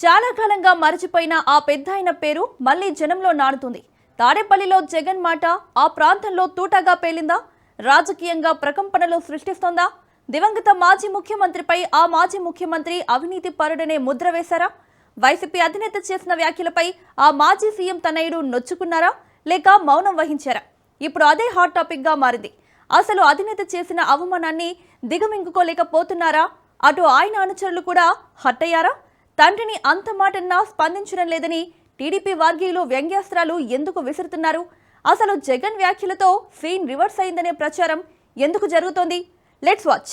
చాలా కాలంగా మరచిపోయిన ఆ పెద్దాయన పేరు మళ్ళీ జనంలో నాడుతుంది తాడేపల్లిలో జగన్ మాట ఆ ప్రాంతంలో తూటాగా పేలిందా? రాజకీయంగా ప్రకంపనలు సృష్టిస్తోందా? దివంగత మాజీ ముఖ్యమంత్రిపై ఆ మాజీ ముఖ్యమంత్రి అవినీతి పరుడనే ముద్ర వేశారా? వైసీపీ అధినేత చేసిన వ్యాఖ్యలపై ఆ మాజీ సీఎం తనయుడు నొచ్చుకున్నారా? లేక మౌనం వహించారా? ఇప్పుడు అదే హాట్ టాపిక్గా మారింది. అసలు అధినేత చేసిన అవమానాన్ని దిగమింగుకోలేకపోతున్నారా? అటు ఆయన అనుచరులు కూడా హట్టయ్యారా తండ్రిని అంత మాటన్నా స్పందించడం లేదని టీడీపీ వర్గీయులు వ్యంగ్యాస్త్రాలు ఎందుకు విసురుతున్నారు? అసలు జగన్ వ్యాఖ్యలతో సీన్ రివర్స్ అయిందనే ప్రచారం ఎందుకు జరుగుతోంది? లెట్స్ వాచ్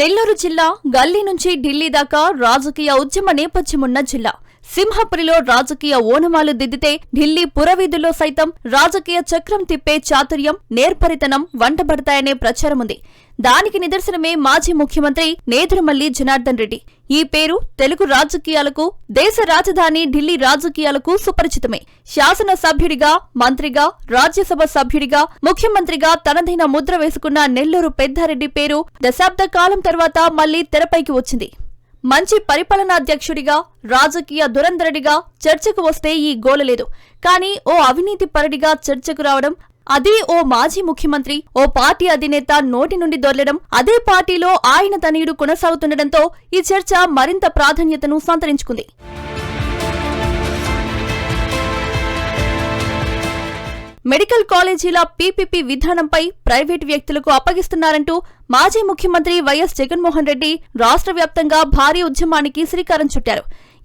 నెల్లూరు జిల్లా గల్లీ నుంచి ఢిల్లీ దాకా రాజకీయ ఉద్యమ నేపథ్యమున్న జిల్లా. సింహపురిలో రాజకీయ ఓనమాలు దిద్దితే ఢిల్లీ పురవీధుల్లో సైతం రాజకీయ చక్రం తిప్పే చాతుర్యం నేర్పరితనం వంటబడతాయనే ప్రచారముంది. దానికి నిదర్శనమే మాజీ ముఖ్యమంత్రి నేదురుమల్లి జనార్దన్ రెడ్డి. ఈ పేరు తెలుగు రాజకీయాలకు దేశ రాజధాని ఢిల్లీ రాజకీయాలకు సుపరిచితమే. శాసన సభ్యుడిగా మంత్రిగా రాజ్యసభ సభ్యుడిగా ముఖ్యమంత్రిగా తనదైన ముద్ర వేసుకున్న నెల్లూరు పెద్దారెడ్డి పేరు దశాబ్ద కాలం తర్వాత మళ్ళీ తెరపైకి వచ్చింది. మంచి పరిపాలనాధ్యక్షుడిగా రాజకీయ దురంధరుడిగా చర్చకు వస్తే ఈ గోలలేదు కానీ ఓ అవినీతి పరుడిగా చర్చకు రావడం అదే ఓ మాజీ ముఖ్యమంత్రి ఓ పార్టీ అధినేత నోటి నుండి దొరలడం అదే పార్టీలో ఆయన తనయుడు కొనసాగుతుండటంతో ఈ చర్చ మరింత ప్రాధాన్యతను సంతరించుకుంది. మెడికల్ కాలేజీల పీపీపీ విధానంపై ప్రైవేటు వ్యక్తులకు అప్పగిస్తున్నారంటూ మాజీ ముఖ్యమంత్రి వైఎస్ జగన్మోహన్ రెడ్డి రాష్ట్ర వ్యాప్తంగా భారీ ఉద్యమానికి శ్రీకారం చుట్టారు.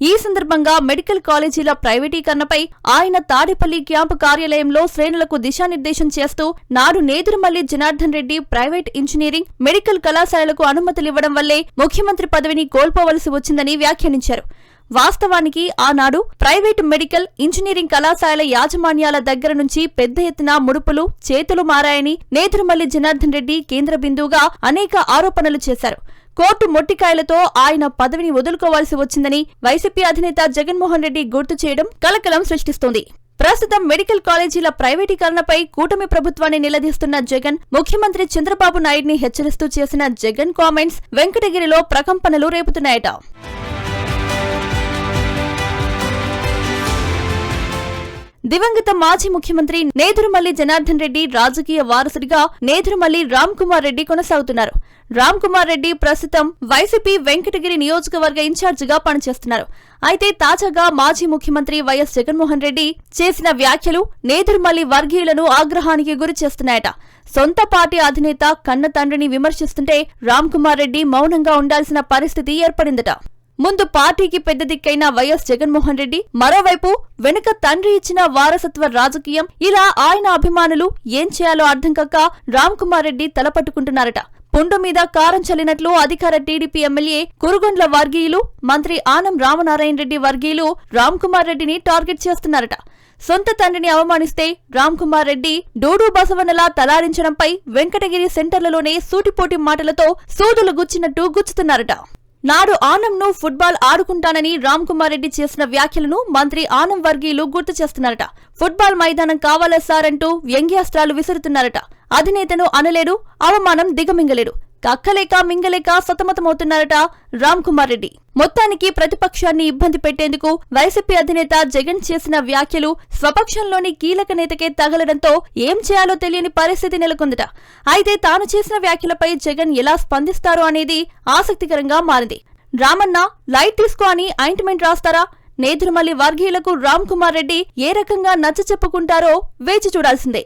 ఈ సందర్భంగా మెడికల్ కాలేజీల ప్రైవేటీకరణపై ఆయన తాడేపల్లి క్యాంపు కార్యాలయంలో శ్రేణులకు దిశానిర్దేశం చేస్తూ నాడు Nedurumalli Janardhan Reddy private engineering medical కళాశాలలకు అనుమతులివ్వడం వల్లే ముఖ్యమంత్రి పదవిని కోల్పోవలసి వచ్చిందని వ్యాఖ్యానించారు. వాస్తవానికి ఆనాడు ప్రైవేటు మెడికల్ ఇంజనీరింగ్ కళాశాల యాజమాన్యాల దగ్గర నుంచి పెద్ద ఎత్తున ముడుపులు చేతులు మారాయని నేదురుమల్లి జనార్దన్ రెడ్డి కేంద్ర బిందువుగా అనేక ఆరోపణలు చేశారు. కోర్టు మొట్టికాయలతో ఆయన పదవిని వదులుకోవాల్సి వచ్చిందని వైసీపీ అధినేత జగన్మోహన్ రెడ్డి గుర్తు చేయడం కలకలం సృష్టిస్తోంది. ప్రస్తుతం మెడికల్ కాలేజీల ప్రైవేటీకరణపై కూటమి ప్రభుత్వాన్ని నిలదీస్తున్న జగన్ ముఖ్యమంత్రి చంద్రబాబు నాయుడిని హెచ్చరిస్తూ చేసిన జగన్ కామెంట్స్ వెంకటగిరిలో ప్రకంపనలు రేపుతున్నాయట. దివంగత మాజీ ముఖ్యమంత్రి నేదురుమల్లి జనార్దన్ రెడ్డి రాజకీయ వారసుడిగా నేదురుమల్లి రామ్ కుమార్ రెడ్డి కొనసాగుతున్నారు. రామ్ కుమార్ రెడ్డి ప్రస్తుతం వైసీపీ వెంకటగిరి నియోజకవర్గ ఇన్ఛార్జిగా పనిచేస్తున్నారు. అయితే తాజాగా మాజీ ముఖ్యమంత్రి వైఎస్ జగన్మోహన్ రెడ్డి చేసిన వ్యాఖ్యలు నేదురుమల్లి వర్గీయులను ఆగ్రహానికి గురి చేస్తున్నాయట. సొంత పార్టీ అధినేత కన్న తండ్రిని విమర్శిస్తుంటే రామ్ కుమార్ రెడ్డి మౌనంగా ఉండాల్సిన పరిస్థితి ఏర్పడిందట. ముందు పార్టీకి పెద్ద దిక్కైన వైఎస్ జగన్మోహన్ రెడ్డి మరోవైపు వెనుక తండ్రి ఇచ్చిన వారసత్వ రాజకీయం ఇలా ఆయన అభిమానులు ఏం చేయాలో అర్థం కాక రామ్ కుమార్ రెడ్డి తలపట్టుకుంటున్నారట పుండు మీద కారం చల్లినట్లు అధికార టీడీపీ ఎమ్మెల్యే కురుగొండ్ల వర్గీయులు మంత్రి ఆనం రామనారాయణ రెడ్డి వర్గీయులు రామ్ కుమార్ రెడ్డిని టార్గెట్ చేస్తున్నారట. సొంత తండ్రిని అవమానిస్తే రామ్ కుమార్ రెడ్డి డూడు బసవనలా తలారించడంపై వెంకటగిరి సెంటర్లలోనే సూటిపోటి మాటలతో సూదులు గుచ్చినట్టు గుచ్చుతున్నారట. నాడు ఆనంను ఫుట్బాల్ ఆడుకుంటానని రామ్ కుమార్ రెడ్డి చేసిన వ్యాఖ్యలను మంత్రి ఆనం వర్గీయులు గుర్తు చేస్తున్నారట. ఫుట్బాల్ మైదానం కావాలా సార్ అంటూ వ్యంగ్యాస్త్రాలు విసురుతున్నారట. అధినేతను అనలేడు అవమానం దిగమింగలేడు. కక్కలేక మింగలేక సతమతమవుతున్నారట రామ్ కుమార్ రెడ్డి. మొత్తానికి ప్రతిపక్షాన్ని ఇబ్బంది పెట్టేందుకు వైసీపీ అధినేత జగన్ చేసిన వ్యాఖ్యలు స్వపక్షంలోని కీలక నేతకే తగలడంతో ఏం చేయాలో తెలియని పరిస్థితి నెలకొందట. అయితే తాను చేసిన వ్యాఖ్యలపై జగన్ ఎలా స్పందిస్తారో అనేది ఆసక్తికరంగా మారింది. రామన్న లైట్ తీసుకో అని ఆయింట్మెంట్ రాస్తారా? నేదురుమల్లి వర్గీయులకు రామ్ కుమార్ రెడ్డి ఏ రకంగా నచ్చ చెప్పుకుంటారో వేచి చూడాల్సిందే.